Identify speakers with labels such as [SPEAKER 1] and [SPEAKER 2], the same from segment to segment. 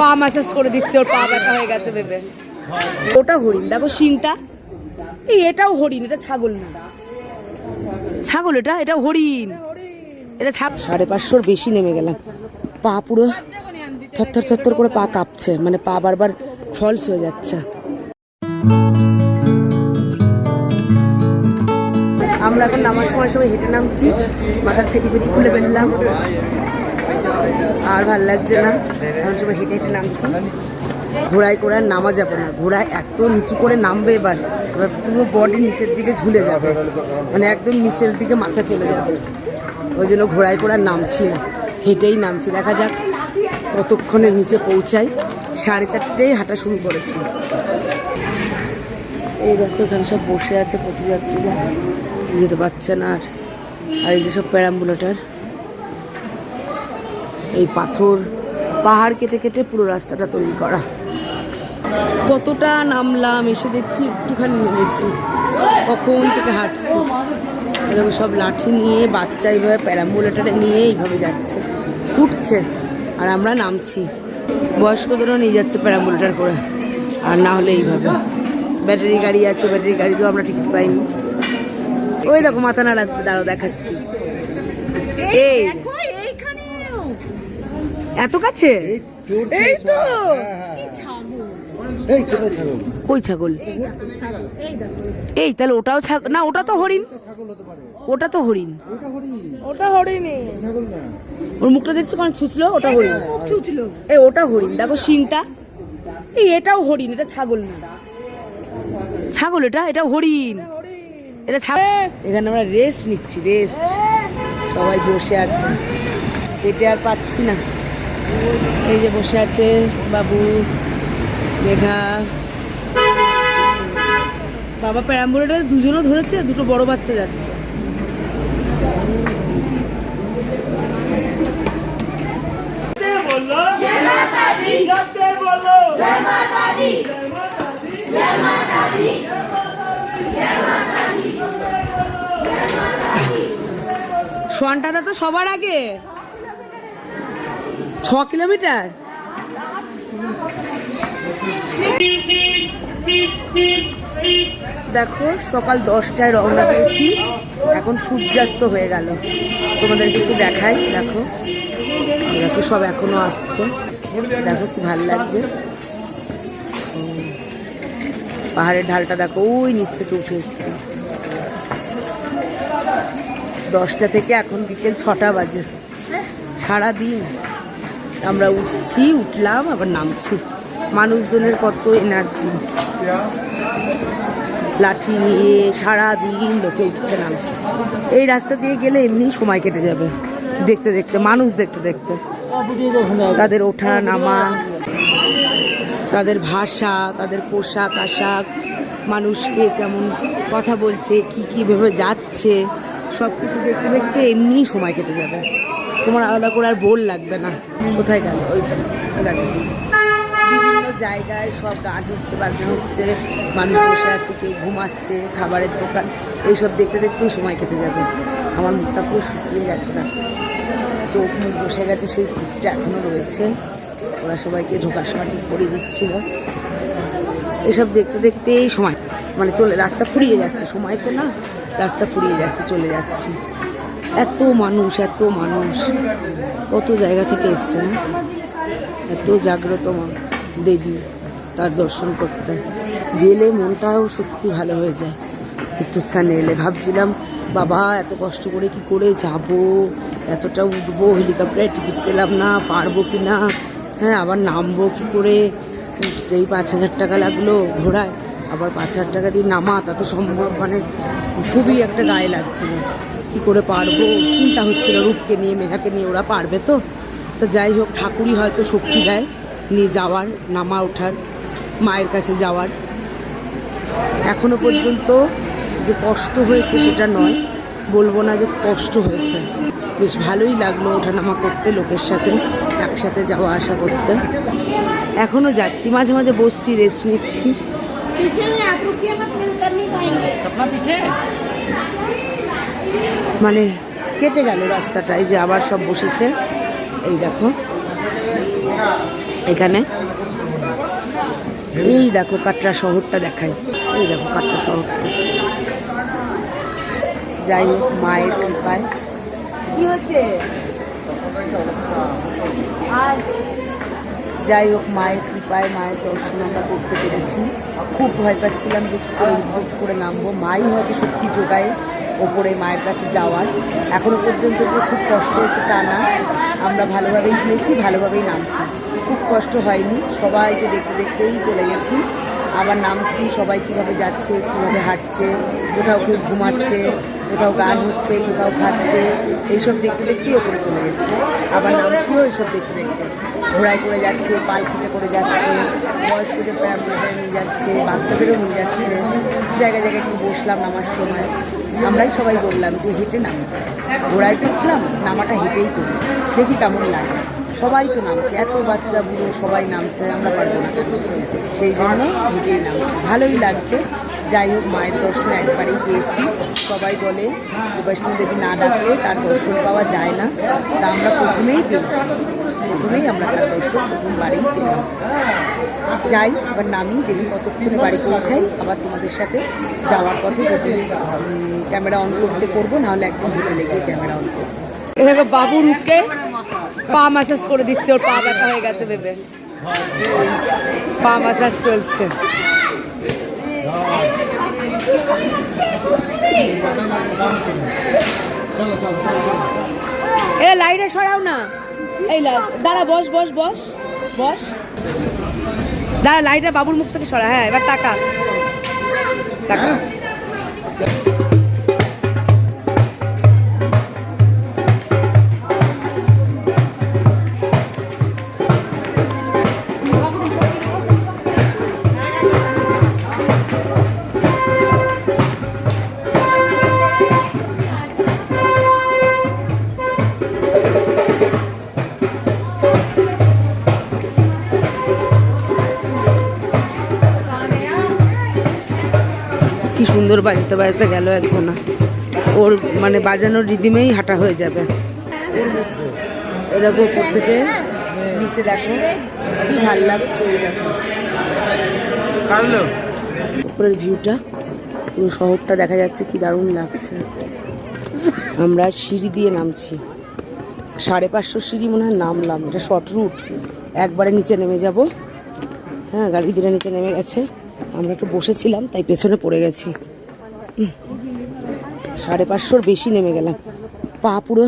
[SPEAKER 1] পা করে দিচ্ছে, ওর পা ব্যথা হয়ে গেছে ওটা হরিণ, দেখো শিংটা। এই এটাও হরিণ, এটা ছাগল ছাগল এটা হরিণ। এটা সাড়ে পাঁচশোর বেশি নেমে গেলাম। পা পুরো থরথর থরথর করে পা কাঁপছে মানে পা বারবার ফলস হয়ে যাচ্ছে। আমরা এখন নামার সময় সবাই হেঁটে নামছি, মাথার ফেটি ফেটি খুলে ফেললাম। আর ভালো লাগছে না, এখন সবাই হেঁটে হেঁটে নামছি। ঘোড়ায় করে নামা যাবে না। ঘোড়ায় এত নিচু করে নামবে এবার এবার পুরো বডি নিচের দিকে ঝুলে যাবে। মানে একদম নিচের দিকে মাথা চলে যাবে। ওই জন্য ঘোড়ায় করে নামছি না। হেঁটেই নামছি। দেখা যাক কতক্ষণে নিচে পৌঁছাই। সাড়ে চারটেই হাঁটা শুরু করেছি। এই দেখো এখানে সব বসে আছে পথযাত্রীরা যেতে পারছে না আর আর এই যেসব প্যারাম্বুলেটার, এই পাথর, পাহাড় কেটে কেটে পুরো রাস্তাটা তৈরি করা। কতটা নামলাম, এসে দেখছি একটুখানি নেমেছি, কখন থেকে হাঁটছি। এরকম সব লাঠি নিয়ে, বাচ্চা এইভাবে প্যারাম্বুলেটারে নিয়ে এইভাবে যাচ্ছে, উঠছে, আর আমরা নামছি। বয়স্কদেরও নিয়ে যাচ্ছে প্যারাম্বুলেটার করে, আর না হলে এইভাবে। ব্যাটারি গাড়ি আছে ব্যাটারি গাড়িরও আমরা টিকিট পাইনি। ওই দেখো মাথা নাড়াচ্ছে দাঁড়ো দেখাচ্ছি। এই। এত কাছে? এই তো। কই ছাগল? এই তাহলে ওটাও ছাগল না ওটা তো হরিণ। ওটা তো হরিণ। ওটা হরিণই। ওর মুখটা দেখছ মানে ছুচলো? ওটা হরিণ। ছুচলো। এই ওটা হরিণ। দেখো শিংটা। এই এটাও হরিণ এটা ছাগল না। ছাগল এটা এটা হরিণ। এটা এখানে আমরা রেস্ট নিচ্ছি রেস্ট সবাই বসে আছে। হেঁটে আর পাচ্ছি না। এই যে বসে আছে বাবু, মেঘা। বাবা প্যারাম্বুলেটার দুজনও ধরেছে, দুটো বড় বাচ্চা যাচ্ছে। সোয়ানটাদা তো সবার আগে। ছ কিলোমিটার? দেখো, সকাল দশটায় রওনা দিয়েছি এখন সূর্যাস্ত হয়ে গেল। তোমাদেরকে একটু দেখাই, দেখো। দেখো সব এখনও আসছে। দেখো কি ভালো লাগছে। পাহাড়ের ঢালটা দেখো, ওই নিচ থেকে উঠে এসছে। দশটা থেকে এখন বিকেল ছটা বাজে। সারাদিন আমরা উঠছি, উঠলাম, আবার নামছি। মানুষজনের কত এনার্জি লাঠি নিয়ে সারাদিন লোকে উঠছে, নামছে। এই রাস্তা দিয়ে গেলে এমনি সময় কেটে যাবে। দেখতে দেখতে, মানুষ দেখতে দেখতে। তাদের ওঠা, নামা, তাদের ভাষা, তাদের পোশাক, আশাক, মানুষকে কেমন কথা বলছে, কি, কীভাবে যাচ্ছে। সব কিছু দেখতে দেখতে এমনি সময় কেটে যাবে। তোমার আলাদা করে আর বোর লাগবে না। কোথায় গেল? ওই। বিভিন্ন জায়গায় সব গান হচ্ছে, বাজনা হচ্ছে, মানুষ বসে আছে, কেউ ঘুমাচ্ছে, খাবারের দোকান, এইসব দেখতে দেখতেই সময় কেটে যাবে। আমার মুখটা পুরো শুকিয়ে গেছে না। চোখ মুখ বসে গেছে, সেই খুঁটটা এখনও রয়েছে। ওরা সবাইকে ঢোকার সময় ঠিক করে দিচ্ছিল। এসব দেখতে দেখতেই সময় মানে চলে, রাস্তা ফুরিয়ে যাচ্ছে। সময় তো না। রাস্তা পুড়িয়ে যাচ্ছে, চলে যাচ্ছে। এত মানুষ এত মানুষ। কত জায়গা থেকে এসছে না? এত জাগ্রত দেবী তার দর্শন করতে। গেলে মনটাও সত্যি ভালো হয়ে যায়। তীর্থস্থানে এলে ভাবছিলাম, বাবা, এত কষ্ট করে কি করে যাব? এতটা উঠবো হেলিকপ্টারে টিকিট পেলাম না, পারব কি না? হ্যাঁ আবার নামবো কি করে? উঠতেই পাঁচ হাজার টাকা লাগল ঘোড়ায়। আবার পাঁচ হাজার টাকা দিয়ে নামা, তা তো সম্ভব মানে খুবই একটা গায়ে লাগছিল। কি করে পারব? চিন্তা হচ্ছিল রূপকে নিয়ে, মেঘাকে নিয়ে, ওরা পারবে তো? তো যাই হোক, ঠাকুরই হয়তো শক্তি দেয় নিয়ে যাওয়ার, নামা ওঠার, মায়ের কাছে যাওয়ার। এখনও পর্যন্ত যে কষ্ট হয়েছে সেটা নয়, বলব না যে কষ্ট হয়েছে। বেশ ভালোই লাগল ওঠানামা করতে লোকের সাথে, একসাথে যাওয়া আসা করতে। এখনও যাচ্ছি, মাঝে মাঝে বসছি রেস্ট নিচ্ছি।
[SPEAKER 2] पीछे में आप रुकिए मत मिलकर नहीं पाएंगे
[SPEAKER 3] सपना पीछे
[SPEAKER 1] মানে কেটে গেল রাস্তাটা এই যে আবার সব বসেছে এই দেখো এখানে এই দেখো কাটরা শহরটা দেখায় এই দেখো কাটরা শহরটা যাই হোক মায়ের কৃপায় কি হচ্ছে আর যাই হোক মায়ের কৃপায় মায়ের দর্শন আমরা করতে পেরেছি খুব ভয় পাচ্ছিলাম যে কী করে উদ্ভব করে নামবো। মাই হয়তো শক্তি যোগায় ওপরে মায়ের কাছে যাওয়ার। এখনও পর্যন্ত যে খুব কষ্ট হয়েছে তা না। আমরা ভালোভাবেই গিয়েছি, ভালোভাবেই নামছি। খুব কষ্ট হয়নি। সবাইকে দেখতে দেখতেই চলে গেছি। আবার নামছি, সবাই কীভাবে যাচ্ছে, কীভাবে হাঁটছে, কোথাও কেউ ঘুমাচ্ছে, কোথাও গান হচ্ছে, কোথাও খাচ্ছে, এইসব দেখতে দেখতেই ওপরে চলে গেছি। আবার নামছিও এইসব দেখতে দেখতে। ঘোড়ায় করে যাচ্ছে পালকিতে করে যাচ্ছে, বয়স্কদের প্যারামোটারে নিয়ে যাচ্ছে, বাচ্চাদেরও নিয়ে যাচ্ছে। জায়গায় জায়গায় একটু বসলাম নামার সময়। আমরাই সবাই বললাম যে হেঁটে নাম। ঘোড়ায় তো উঠলাম, নামাটা হেঁটেই করি। দেখি কেমন লাগে। সবাই তো নামছে, এত বাচ্চা বুড়ো সবাই নামছে, আমরা পারব না। সেই জন্য হেঁটেই নামছি। ভালোই লাগছে। যাই হোক, মায়ের দর্শন একবারেই পেয়েছি। সবাই বলে বৈষ্ণব দেবী না ডাকলে তার দর্শন পাওয়া যায় না। তা আমরা প্রথমেই পেয়েছি। প্রথমেই আমরা তার দর্শন প্রথমবারেই পেলাম যাই এবার নামি, দেখি কতক্ষণে বাড়ি পৌঁছাই, আবার তোমাদের সাথে যাওয়ার পথে যদি ক্যামেরা অন করতে করব, নাহলে একদম হোটেলে গিয়ে ক্যামেরা অন করব। বাবু রূপকে পা ম্যাসাজ করে দিচ্ছে, ওর পা ব্যথা হয়ে গেছে ভেবে। পা ম্যাসাজ চলছে। এ লাইটে সরাও না। এই দাঁড়া, বস বস বস বস। দাঁড়া, লাইটটা বাবুর মুখ থেকে সরা হ্যাঁ এবার টাকা তাকা। সুন্দর বাজাতে বাজাতে গেল একজন। ওর মানে বাজানোর রিদিমেই হাঁটা হয়ে যাবে। দেখো উপর থেকে নিচে দেখো কি ভালো লাগছে দেখো। উপরের ভিউটা পুরো শহরটা দেখা যাচ্ছে কি দারুণ লাগছে। আমরা সিঁড়ি দিয়ে নামছি। সাড়ে পাঁচশো সিঁড়ি মনে হয় নামলাম। এটা শর্ট রুট একবারে নিচে নেমে যাব। হ্যাঁ গাড়ি ধীরে নিচে নেমে গেছে। আমরা একটু বসেছিলাম তাই পেছনে পড়ে গেছি। সাড়ে পাঁচশোর বেশি নেমে গেলাম। পা পুরো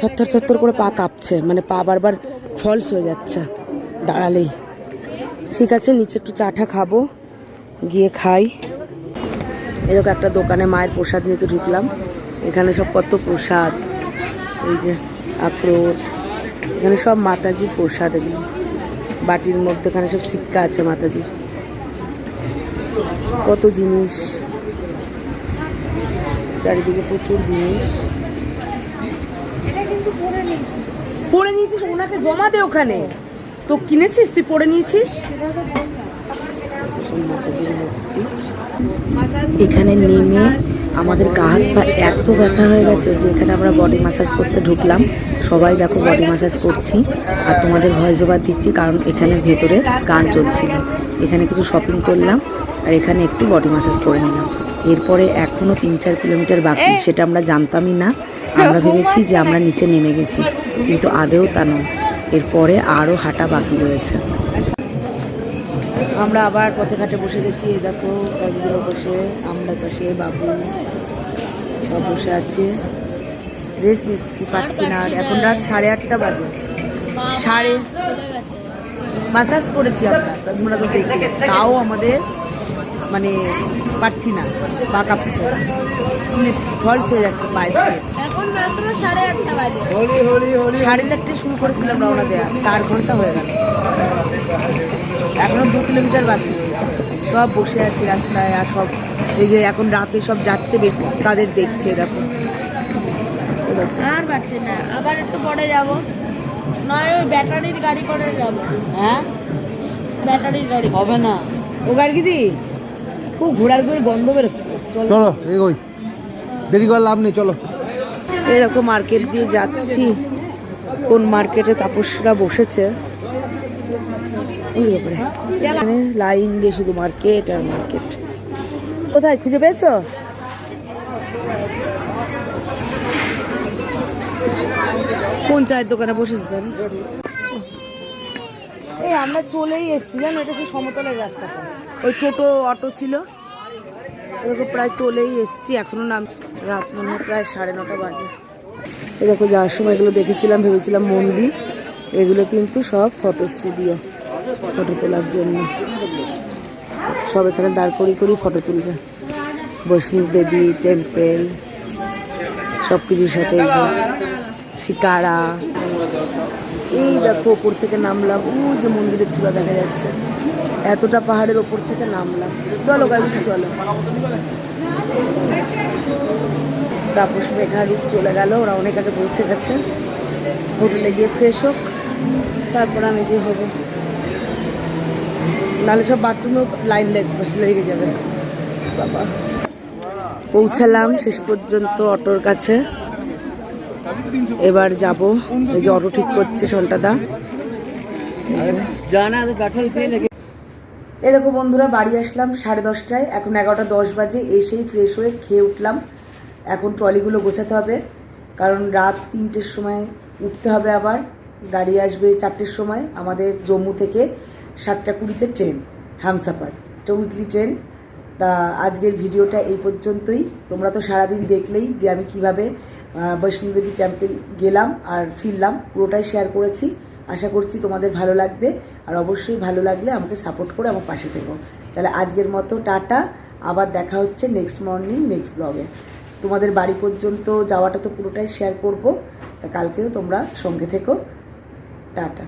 [SPEAKER 1] থরথর থরথর করে পা কাঁপছে মানে পা বারবার ফলস হয়ে যাচ্ছে। দাঁড়ালেই। ঠিক আছে, নিচে একটু চাটা খাব, গিয়ে খাই। এরকম একটা দোকানে মায়ের প্রসাদ নিতে ঢুকলাম। এখানে সব কত প্রসাদ। এই যে আখরোট, এখানে সব মাতাজির প্রসাদ এগুলো। বাটির মধ্যে এখানে সব সিক্কা আছে মাতাজির। কত জিনিস। চারিদিকে প্রচুর জিনিস। পরে নিয়েছিস? ওনাকে জমা দে ওখানে। তো কিনেছিস? তুই পরে নিয়েছিস? এখানে নেমে আমাদের গা হাত পা এত ব্যথা হয়ে গেছে যে এখানে আমরা বডি ম্যাসাজ করতে ঢুকলাম। সবাই দেখো বডি ম্যাসাজ করছি। আর তোমাদের ভয়েস ওভার দিচ্ছি কারণ এখানে ভেতরে গান চলছিল। এখানে কিছু শপিং করলাম আর এখানে একটু বডি ম্যাসাজ করে নিলাম। এরপরে এখনও তিন চার কিলোমিটার বাকি সেটা আমরা জানতামই না। আমরা ভেবেছি যে আমরা নিচে নেমে গেছি কিন্তু আদেও তা নয়। এরপরে আরও হাঁটা বাকি রয়েছে। আমরা আবার পথে ঘাটে বসে গেছি এই দেখো একদিকে বসে আমরা বসে বাবু সব বসে আছে। রেস্ট নিচ্ছি পাচ্ছি না আর এখন রাত সাড়ে আটটা বাজে। সাড়ে মাসাজ করেছি আমরা তোমরা তো দেখে তাও আমাদের মানে পারছি না পা কাঁপছে। ফলস হয়ে যাচ্ছে পায়ে
[SPEAKER 2] এখন সাড়ে আটটা বাজে।
[SPEAKER 1] সাড়ে চারটে শুরু করেছিলাম রওনা দেওয়া চার ঘণ্টা হয়ে গেল। এখনও দু কিলোমিটার বাকি। সব বসে আছি রাস্তায় আর সব এই যে এখন রাতে সব যাচ্ছে বেশ- তাদের দেখছে দেখো।
[SPEAKER 2] আর পারছি না আবার একটু পরে যাব। নয় ওই ব্যাটারির গাড়ি করে যাব।
[SPEAKER 1] হ্যাঁ?
[SPEAKER 2] ব্যাটারির গাড়ি।
[SPEAKER 1] হবে না। ও গাড়ি গার্গিদি খুব ঘোরার ঘুরে গন্ধ বেরোচ্ছে। চল।
[SPEAKER 3] চলো এগোই। দেরি করে লাভ নেই চলো।
[SPEAKER 1] এরকম মার্কেট দিয়ে যাচ্ছি। কোন মার্কেটে তাপসরা বসেছে? লাইন দিয়ে শুধু মার্কেট আর মার্কেট। কোথায় খুঁজে পেয়েছ? কোন চায়ের দোকানে বসেছি এই আমরা চলেই এসছি জানো এটা সেই সমতলের রাস্তাটা। ওই টোটো, অটো ছিল। এরকম প্রায় চলেই এসছি, এখনও নাম রাত মনে প্রায় সাড়ে নটা বাজে। দেখো, যাওয়ার সময় এগুলো দেখেছিলাম, ভেবেছিলাম মন্দির। এগুলো কিন্তু সব ফটো স্টুডিও ফটো তোলার জন্য। সব এখানে দাঁড় করি করি ফটো তুলবে। বৈষ্ণব দেবী টেম্পেল সব কিছুর সাথে শিকারা। এই দেখো, ওপর থেকে নামলাম। ও যে মন্দিরের চূড়া দেখা যাচ্ছে। এতটা পাহাড়ের ওপর থেকে নামলাম। চলো গাড়ি চলো। তাপস মেঘারি চলে গেল, ওরা অনেক আগে পৌঁছে গেছে। হোটেলে গিয়ে ফ্রেশ হোক, তারপর আমি গিয়ে হব। নাহলে সব বাথরুমেও লাইন লাগবে লেগে যাবে। বাবা। পৌঁছালাম শেষ পর্যন্ত অটোর কাছে। এবার যাব। এই যে অটো ঠিক করছে সন্টাদা।
[SPEAKER 3] জানা
[SPEAKER 1] এই দেখো বন্ধুরা, বাড়ি আসলাম সাড়ে দশটায়। এখন এগারোটা দশ বাজে, এসেই ফ্রেশ হয়ে খেয়ে উঠলাম। এখন ট্রলিগুলো গোছাতে হবে, কারণ রাত তিনটের সময় উঠতে হবে আবার। গাড়ি আসবে চারটের সময়, আমাদের জম্মু থেকে সাতটা কুড়িতে ট্রেন, হামসাফার। এটা উইকলি ট্রেন তা আজকের ভিডিওটা এই পর্যন্তই। তোমরা তো সারাদিন দেখলেই যে আমি কীভাবে বৈষ্ণোদেবী টেম্পল গেলাম আর ফিরলাম, পুরোটাই শেয়ার করেছি। আশা করছি তোমাদের ভালো লাগবে। আর অবশ্যই ভালো লাগলে আমাকে সাপোর্ট করে আমার পাশে থেকো। তাহলে আজকের মতো টাটা। আবার দেখা হচ্ছে নেক্সট মর্নিং নেক্সট ব্লগে তোমাদের বাড়ি পর্যন্ত যাওয়াটা তো পুরোটাই শেয়ার করব। তা কালকেও তোমরা সঙ্গে থেকো। টাটা।